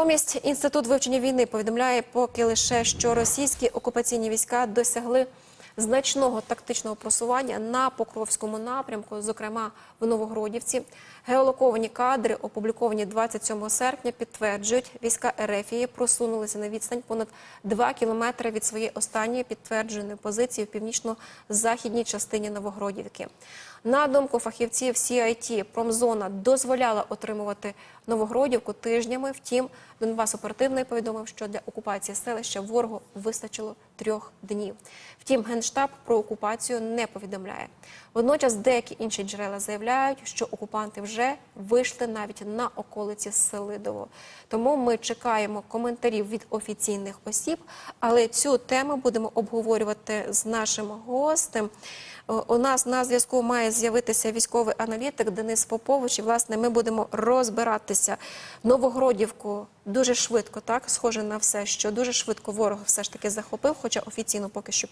Натомість інститут вивчення війни повідомляє поки лише, що російські окупаційні війська досягли значного тактичного просування на Покровському напрямку, зокрема в Новогродівці. Геолоковані кадри, опубліковані 27 серпня, підтверджують, війська Ерефії просунулися на відстань понад 2 кілометри від своєї останньої підтвердженої позиції в північно-західній частині Новогродівки. На думку фахівців CIT, промзона дозволяла отримувати Новогродівку тижнями. Втім, Донбас оперативний повідомив, що для окупації селища ворогу вистачило трьох днів. Втім, генштаб про окупацію не повідомляє. Водночас деякі інші джерела заявляють, що окупанти вже вийшли навіть на околиці Селидово. Тому ми чекаємо коментарів від офіційних осіб, але цю тему будемо обговорювати з нашим гостем. Е, У нас на зв'язку має з'явитися військовий аналітик Денис Попович. І, власне, ми будемо розбиратися Новогродівку дуже швидко, так схоже на все, що дуже швидко ворог все ж таки захопив, хоча офіційно поки що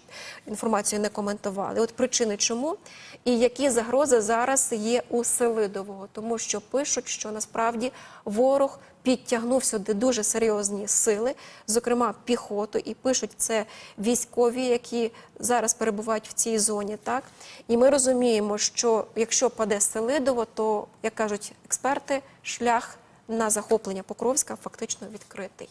інформацію не коментували. От причини чому і які загрози зараз є у Селидового, тому що пишуть, що насправді ворог підтягнув сюди дуже серйозні сили, зокрема піхоту, і пишуть це військові, які зараз перебувають в цій зоні. Так і ми розуміємо, що якщо паде Селидово, то як кажуть експерти, шлях на захоплення Покровська фактично відкритий.